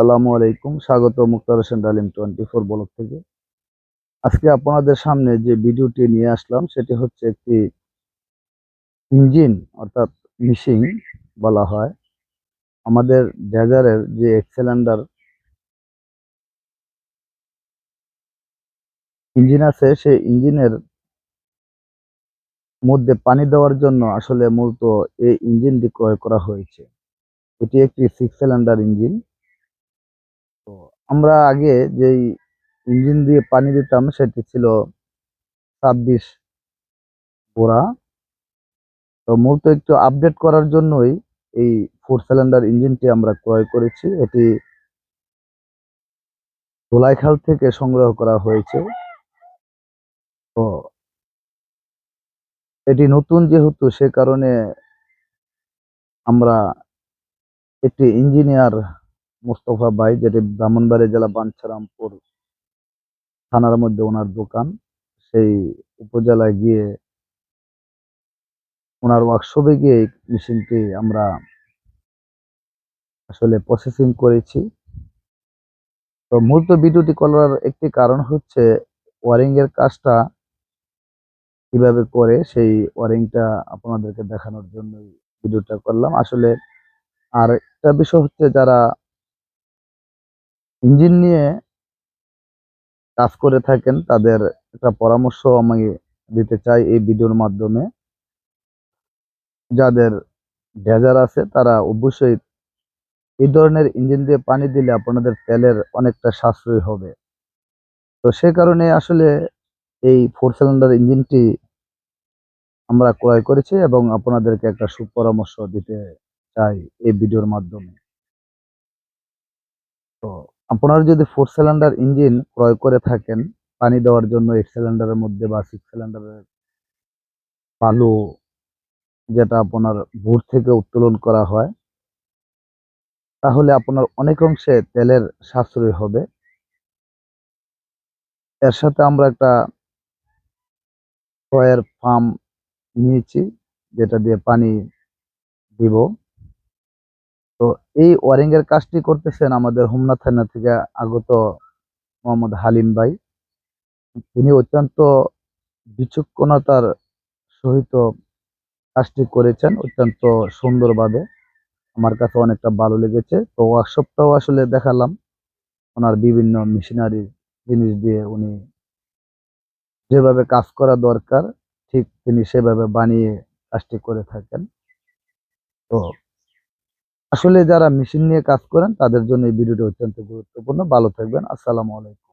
আসসালামু আলাইকুম। স্বাগত মুক্তার হোসেন ডালিম টোয়েন্টি ফোর ব্লক থেকে। আজকে আপনাদের সামনে যে ভিডিওটি নিয়ে আসলাম, সেটি হচ্ছে একটি ইঞ্জিন, অর্থাৎ মিশিং বলা হয়। আমাদের ডেজারের যে এক্সেলেন্ডার ইঞ্জিন আছে, সেই ইঞ্জিনের মধ্যে পানি দেওয়ার জন্য আসলে মূলত এই ইঞ্জিনটি ক্রয় করা হয়েছে। এটি একটি সিক্স সিলিন্ডার ইঞ্জিন। আমরা আগে যেই ইঞ্জিন দিয়ে পানি দিতাম, সেটি ছিল ছাব্বিশ বোরা। তো মূলত একটু আপডেট করার জন্যই এই ফোর সিলিন্ডার ইঞ্জিনটি আমরা ক্রয় করেছি। এটি ধোলাইখাল থেকে সংগ্রহ করা হয়েছে। তো এটি নতুন যেহেতু, সে কারণে আমরা একটি ইঞ্জিনিয়ার মোস্তফা ভাই, যেটি ব্রাহ্মণবাড়ি জেলা বাঞ্ছারামপুর থানার মধ্যে ওনার দোকান। সেই উপজেলায় গিয়ে ওনার ওয়ার্কশপে গিয়ে মেশিনটি আমরা আসলে প্রসেসিং করেছি। তো মূলত ভিডিওটি করার একটি কারণ হচ্ছে ওয়ারিং এর কাজটা কীভাবে করে, সেই ওয়ারিংটা আপনাদেরকে দেখানোর জন্য ভিডিওটা করলাম। আসলে আর একটা বিষয় হচ্ছে, যারা ইঞ্জিন নিয়ে কাজ করে থাকেন, তাদের একটা পরামর্শ আমি দিতে চাই এই ভিডিওর মাধ্যমে। যাদের ডেজার আছে, তারা অবশ্যই এই ধরনের ইঞ্জিন দিয়ে পানি দিলে আপনাদের তেলের অনেকটা সাশ্রয় হবে। তো সে কারণে আসলে এই ফোর সিলিন্ডার ইঞ্জিনটি আমরা ক্রয় করেছি এবং আপনাদেরকে একটা সুপরামর্শ দিতে চাই এই ভিডিওর মাধ্যমে। তো আপনারা যদি ফোর সিলিন্ডার ইঞ্জিন ক্রয় করে থাকেন, পানি দেওয়ার জন্য এইট সিলিন্ডারের মধ্যে বা সিক্স সিলিন্ডারের বালু যেটা আপনার ভোর থেকে উত্তোলন করা হয়, তাহলে আপনার অনেক অংশে তেলের সাশ্রয় হবে। এর সাথে আমরা একটা কয়ের ফার্ম নিয়েছি, যেটা দিয়ে পানি দিব। তো এই ওয়ারিং এর কাজটি করতেছেন আমাদের হোমনা থানা থেকে আগত মোহাম্মদ হালিম ভাই। তিনি অত্যন্ত বিচক্ষণতার সহিত কাজটি করেছেন, অত্যন্ত সুন্দরভাবে। আমার কাছে অনেকটা ভালো লেগেছে। তো ওয়ার্কশপটাও আসলে দেখালাম। ওনার বিভিন্ন মেশিনারি জিনিস দিয়ে উনি যেভাবে কাজ করা দরকার, ঠিক তিনি সেভাবে বানিয়ে কাজটি করে থাকেন। তো আসলে যারা মেশিন নিয়ে কাজ করেন, তাদের জন্য এই ভিডিওটি অত্যন্ত গুরুত্বপূর্ণ। ভালো থাকবেন। আসসালামু আলাইকুম।